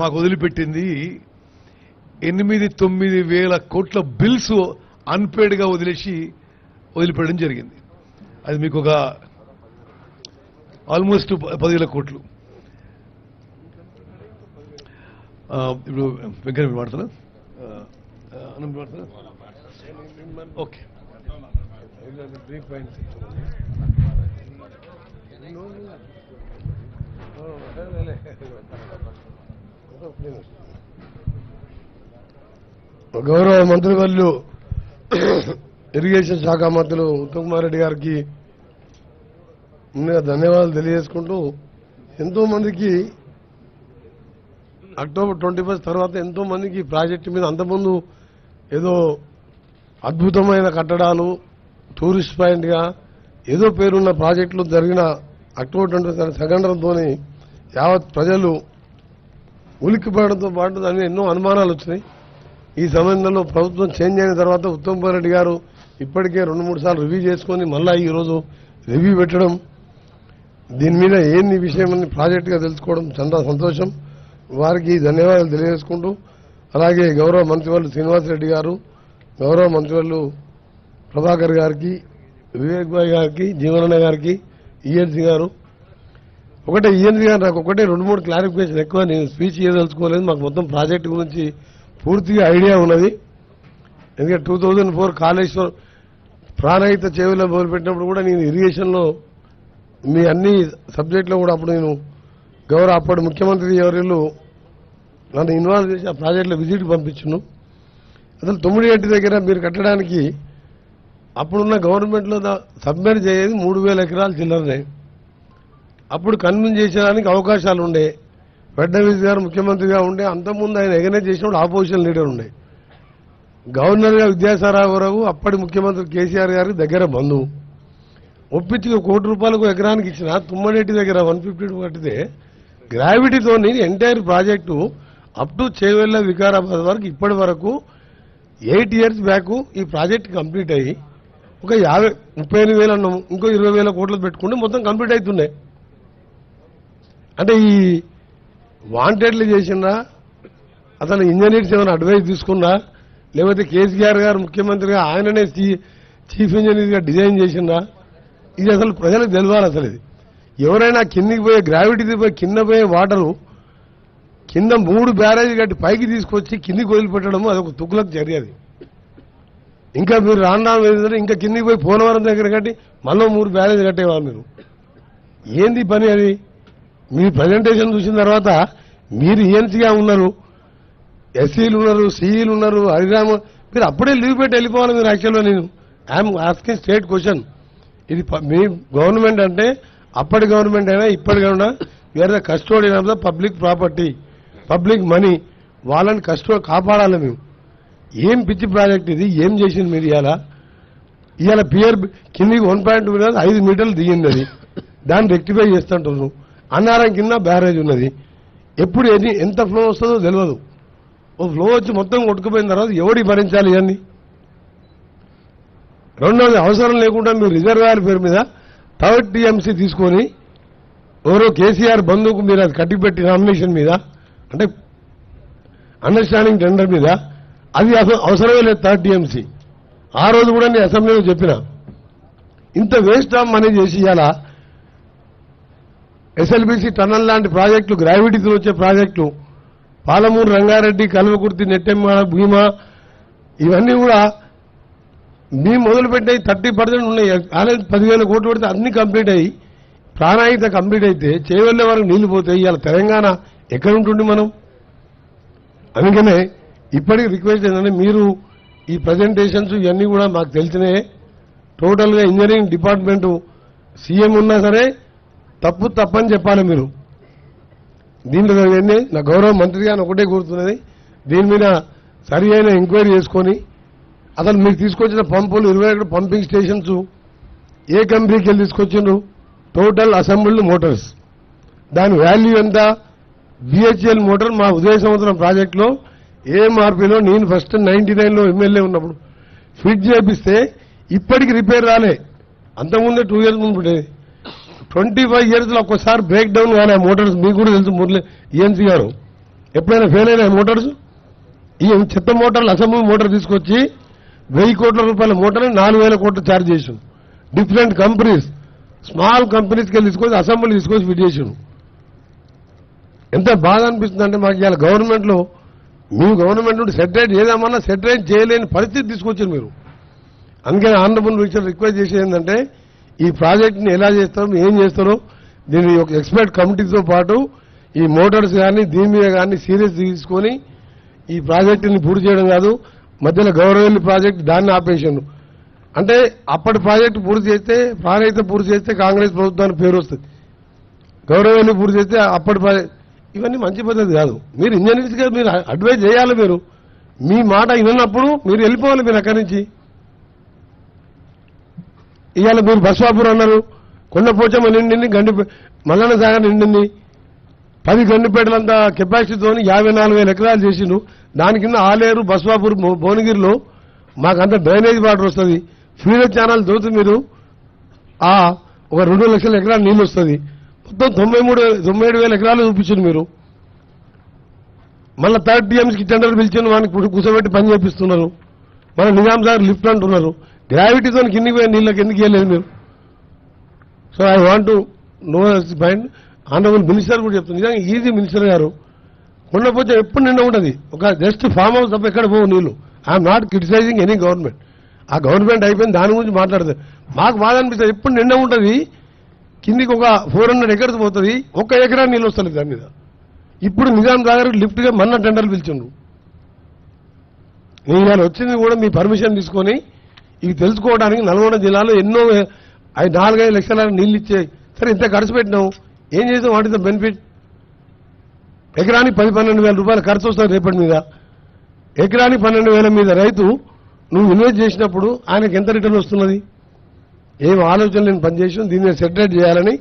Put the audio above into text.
మాకు వదిలిపెట్టింది. ఎనిమిది తొమ్మిది వేల కోట్ల బిల్స్ అన్పేడ్గా వదిలేసి వదిలిపెట్టడం జరిగింది. అది మీకు ఒక ఆల్మోస్ట్ పదివేల కోట్లు. ఇప్పుడు వెంకయ్య మీరు అన్నం ఓకే. గౌరవ మంత్రివర్యులు ఇరిగేషన్ శాఖ మంత్రులు ఉత్తమ్ కుమార్ రెడ్డి గారికి ముందుగా ధన్యవాదాలు తెలియజేసుకుంటూ ఎంతో మందికి అక్టోబర్ ట్వంటీ ఫస్ట్ తర్వాత ఎంతో మందికి ప్రాజెక్టు మీద అంతకుముందు ఏదో అద్భుతమైన కట్టడాలు టూరిస్ట్ పాయింట్గా ఏదో పేరున్న ప్రాజెక్టులు జరిగిన అక్టోబర్ ట్వంటీ ఫస్ట్ సంఘటనతో యావత్ ప్రజలు ఉలిక్కిపడడంతో పాటు దాని ఎన్నో అనుమానాలు వచ్చినాయి. ఈ సమయంలో ప్రభుత్వం చేంజ్ అయిన తర్వాత ఉత్తమ్ కుమార్ రెడ్డి గారు ఇప్పటికే రెండు మూడు సార్లు రివ్యూ చేసుకొని మళ్ళా ఈరోజు రివ్యూ పెట్టడం దీని మీద ఏంది విషయం అని ప్రాజెక్టుగా తెలుసుకోవడం చాలా సంతోషం. వారికి ధన్యవాదాలు తెలియజేసుకుంటూ అలాగే గౌరవ మంత్రివర్యులు శ్రీనివాసరెడ్డి గారు గౌరవ మంత్రివర్యులు ప్రభాకర్ గారికి వివేక్ భాయ్ గారికి జీవనన్న గారికి ఈఎన్సీ గారు ఒకటే ఈఎన్వి గారు నాకు ఒకటే రెండు మూడు క్లారిఫికేషన్ ఎక్కువ నేను స్పీచ్ చేయదలుచుకోలేదు. మాకు మొత్తం ప్రాజెక్టు గురించి పూర్తిగా ఐడియా ఉన్నది. ఎందుకంటే two thousand four Kaleshwaram Pranahita చేవిలో మొదలుపెట్టినప్పుడు కూడా నేను ఇరిగేషన్లో మీ అన్ని సబ్జెక్టులో కూడా అప్పుడు నేను గౌరవ అప్పటి ముఖ్యమంత్రి ఎవరిల్లు నన్ను ఇన్వాల్వ్ చేసి ఆ ప్రాజెక్టులో విజిట్ పంపించును. అసలు తొమ్మిది గంటి దగ్గర మీరు కట్టడానికి అప్పుడున్న గవర్నమెంట్లో సబ్మిట్ చేయేది మూడు వేల ఎకరాలు చిల్లరనే. అప్పుడు కన్విన్స్ చేసేదానికి అవకాశాలు ఉండే. ఫడ్నవీస్ గారు ముఖ్యమంత్రిగా ఉండే. అంతకుముందు ఆయన ఎగనేజ్ చేసినప్పుడు ఆపోజిషన్ లీడర్ ఉండే. గవర్నర్గా విద్యాసారావు అప్పటి ముఖ్యమంత్రి కేసీఆర్ గారి దగ్గర బంధువు. ఒప్పించి కోటి రూపాయలకు ఎకరానికి ఇచ్చిన తుమ్మనేటి దగ్గర వన్ ఫిఫ్టీ కట్టితే గ్రావిటీతో entire project up to Chevella Vikarabad వరకు ఇప్పటి వరకు ఎయిట్ ఇయర్స్ బ్యాక్ ఈ ప్రాజెక్ట్ కంప్లీట్ అయ్యి ఒక యాభై ముప్పై ఎనిమిది వేలు అన్నాము. ఇంకో ఇరవై వేల కోట్లు పెట్టుకుంటే మొత్తం కంప్లీట్ అవుతున్నాయి. అంటే ఈ వాంటెడ్లు చేసిందా అసలు ఇంజనీర్స్ ఏమైనా అడ్వైస్ తీసుకున్నా లేకపోతే కేసీఆర్ గారు ముఖ్యమంత్రిగా ఆయననే చీ- చీఫ్ ఇంజనీర్గా డిజైన్ చేసిందా ఇది అసలు ప్రజలకు తెలియాలి అసలు ఇది. ఎవరైనా కిందికి పోయే గ్రావిటీ పోయి కింద పోయే వాటరు కింద మూడు బ్యారేజ్ కట్టి పైకి తీసుకొచ్చి కిందికి వదిలిపెట్టడం అదొక తుక్కులకు చర్య అది. ఇంకా మీరు రాను ఇంకా కిందికి పోయి పోలవరం దగ్గర కట్టి మళ్ళీ మూడు బ్యారేజ్ కట్టేవారు మీరు. ఏంది పని అది? మీ ప్రజెంటేషన్ చూసిన తర్వాత మీరు ఈఎన్సీగా ఉన్నారు. ఎస్సీలు ఉన్నారు సిఈలు ఉన్నారు హరిరామ మీరు అప్పుడే లీవ్ పెట్టి వెళ్ళిపోవాలి మీరు యాక్చువల్గా నేను. ఐఎమ్ ఆస్కింగ్ స్టేట్ క్వశ్చన్ ఇది మీ గవర్నమెంట్ అంటే అప్పటి గవర్నమెంట్ అయినా ఇప్పటికైనా where the custodian of the public property public money వాళ్ళని కస్టో కాపాడాలి మేము. ఏం పిచ్చి ప్రాజెక్ట్ ఇది? ఏం చేసింది మీరు ఇవాళ? ఇవాళ పియర్ కిందికి వన్ పాయింట్ ఐదు మీటర్లు దిగింది అది. దాన్ని రెక్టిఫై చేస్తుంటున్నాను అన్నారం కింద బ్యారేజ్ ఉన్నది. ఎప్పుడు ఎన్ని ఎంత ఫ్లో వస్తుందో తెలియదు ఓ ఫ్లో వచ్చి మొత్తం కొట్టుకుపోయిన తర్వాత ఎవడి భరించాలి ఇవన్నీ? రెండోది అవసరం లేకుండా మీరు రిజర్వాయర్ పేరు మీద థర్డ్ టీఎంసీ తీసుకొని ఎవరో కేసీఆర్ బంధువుకు మీరు అది కట్టిపెట్టి నామినేషన్ మీద అంటే అండర్స్టాండింగ్ టెండర్ మీద అది అసలు అవసరమే లేదు థర్డ్ టీఎంసీ. ఆ రోజు కూడా నేను అసెంబ్లీలో చెప్పిన ఇంత వేస్ట్ ఆఫ్ మనీ చేసి ఇవాళ ఎస్ఎల్బిసి టన్నల్ లాంటి ప్రాజెక్టులు గ్రావిటీతో వచ్చే ప్రాజెక్టులు పాలమూరు రంగారెడ్డి కల్వకుర్తి నెట్టెమ్మ భీమా ఇవన్నీ కూడా మేము మొదలు థర్టీ పర్సెంట్ ఉన్నాయి. కాలేజ్ పదివేల కోట్లు పెడితే అన్ని కంప్లీట్ అయ్యి ప్రాణాయిత కంప్లీట్ అయితే చేవెళ్ళే వరకు నీళ్ళు పోతాయి. ఇవాళ తెలంగాణ ఎక్కడ ఉంటుంది మనం? అందుకనే ఇప్పటికి రిక్వెస్ట్ ఏంటంటే మీరు ఈ ప్రజెంటేషన్స్ ఇవన్నీ కూడా మాకు తెలిసినాయే. టోటల్గా ఇంజనీరింగ్ డిపార్ట్మెంటు సీఎం ఉన్నా సరే తప్పు తప్పని చెప్పాలి మీరు. దీంట్లో జరిగింది నా గౌరవ మంత్రి గారిని ఒకటే కోరుతున్నది. దీని మీద సరి అయిన ఎంక్వైరీ చేసుకొని అసలు మీకు తీసుకొచ్చిన పంపులు ఇరవై ఒకటి పంపింగ్ స్టేషన్స్ ఏ కంపెనీకి వెళ్ళి తీసుకొచ్చిండ్రు. టోటల్ అసెంబ్ల్డ్ మోటార్స్ దాని వాల్యూ ఎంత? బిహెచ్ఎల్ మోటార్ మా ఉదయ సంవత్సరం ప్రాజెక్టులో ఏఎంఆర్పీలో నేను ఫస్ట్ నైన్టీ నైన్లో ఎమ్మెల్యే ఉన్నప్పుడు. ఫిట్ చేపిస్తే ఇప్పటికి రిపేర్ రాలే. అంతకుముందే టూ ఇయర్స్ ముందు ఉండేది ట్వంటీ ఫైవ్ ఇయర్స్లో ఒక్కసారి బ్రేక్ డౌన్ కానీ ఆ మోటార్స్ మీకు కూడా తెలుసు మురళి ఈఎన్సీ గారు. ఎప్పుడైనా ఫెయిల్ అయినా మోటార్స్ ఈ చెత్త మోటార్లు అసెంబ్లీ మోటార్ తీసుకొచ్చి వెయ్యి కోట్ల రూపాయల మోటార్ని నాలుగు వేల కోట్లు ఛార్జ్ చేసాం డిఫరెంట్ కంపెనీస్ స్మాల్ కంపెనీస్కి వెళ్ళి తీసుకొచ్చి అసెంబ్లీ తీసుకొచ్చి ఫిట్ చేసాం ఎంత బాధ అనిపిస్తుంది అంటే మాకు ఇవాళ గవర్నమెంట్లో మీ గవర్నమెంట్ నుండి సెటరేట్ చేద్దామన్నా సెటరేట్ చేయలేని పరిస్థితి తీసుకొచ్చారు మీరు. అందుకని ఆనరబుల్ మినిస్టర్ రిక్వెస్ట్ చేసేది ఏంటంటే ఈ ప్రాజెక్ట్ని ఎలా చేస్తాం ఏం చేస్తారో దీని ఒక ఎక్స్పర్ట్ కమిటీతో పాటు ఈ మోటార్స్ కానీ దీని మీద కానీ సీరియస్ తీసుకొని ఈ ప్రాజెక్టుని పూర్తి చేయడం కాదు మధ్యలో గౌరవల్లి ప్రాజెక్ట్ దాన్ని ఆపేషన్ అంటే అప్పటి ప్రాజెక్టు పూర్తి చేస్తే ప్రాణహిత పూర్తి చేస్తే కాంగ్రెస్ ప్రభుత్వానికి పేరు వస్తుంది. గౌరవల్లి పూర్తి చేస్తే అప్పటి ప్రాజెక్ట్ ఇవన్నీ మంచి పద్ధతి కాదు. మీరు ఇంజనీర్స్గా మీరు అడ్వైజ్ చేయాలి మీరు. మీ మాట వినప్పుడు మీరు వెళ్ళిపోవాలి మీరు అక్కడి నుంచి. ఇవాళ మీరు బస్వాపూర్ అన్నారు. కొండపోచమ్మ నిండింది గండి మల్లన్న సాగర్ నిండింది పది గండిపేటలంతా కెపాసిటీతో యాభై నాలుగు వేల ఎకరాలు చేసిండు దాని కింద ఆలేరు బస్వాపూర్ భువనగిరిలో మాకంత డ్రైనేజ్ వాటర్ వస్తుంది. ఫీడర్ ఛానల్ దోతు మీరు ఆ ఒక రెండు లక్షల ఎకరాలు నీళ్ళు వస్తుంది. మొత్తం తొంభై మూడు తొంభై ఏడు వేల ఎకరాలు చూపించింది మీరు. మళ్ళీ థర్డ్ టీఎంసీకి టెండర్ పిలిచిన వానికి కూర్చోబెట్టి పని చేపిస్తున్నారు. మన నిజాం సార్ లిఫ్ట్ అంటున్నారు. గ్రావిటీతో కిందికి పోయి నీళ్ళకి ఎందుకు వెళ్ళలేదు మీరు? So I want no point honourable minister కూడా చెప్తుంది. నిజంగా ఈజీ మినిస్టర్ గారు. కొండపోతే ఎప్పుడు నిండా ఉంటుంది. ఒక జస్ట్ ఫామ్ హౌస్ తప్ప ఎక్కడ పోవు నీళ్ళు. I'm not criticising any government ఆ గవర్నమెంట్ అయిపోయింది దాని గురించి మాట్లాడదు. మాకు బాధ అనిపిస్తుంది. ఎప్పుడు నిండా ఉంటుంది? కిందికి ఒక ఫోర్ హండ్రెడ్ ఎకర్స్ పోతుంది. ఒక ఎకరా నీళ్ళు వస్తుంది దాని మీద. ఇప్పుడు నిజాం సాగర్ లిఫ్ట్గా మన్న టెండర్లు పిలిచిండు నేను ఇవాళ వచ్చింది కూడా మీ పర్మిషన్ తీసుకొని ఇవి తెలుసుకోవడానికి నల్గొండ జిల్లాలో ఎన్నో ఐదు నాలుగైదు లక్షల నీళ్ళు ఇచ్చాయి సరే ఇంత ఖర్చు పెట్టినావు. ఏం చేసాం వాటితో బెనిఫిట్? ఎకరానికి పది పన్నెండు వేల రూపాయలు ఖర్చు వస్తుంది రేపటి మీద. ఎకరానికి పన్నెండు వేల మీద రైతు నువ్వు ఇన్వెస్ట్ చేసినప్పుడు ఆయనకి ఎంత రిటర్న్ వస్తున్నది? ఏం ఆలోచన నేను పనిచేసాం దీన్ని సెటరేట్ చేయాలని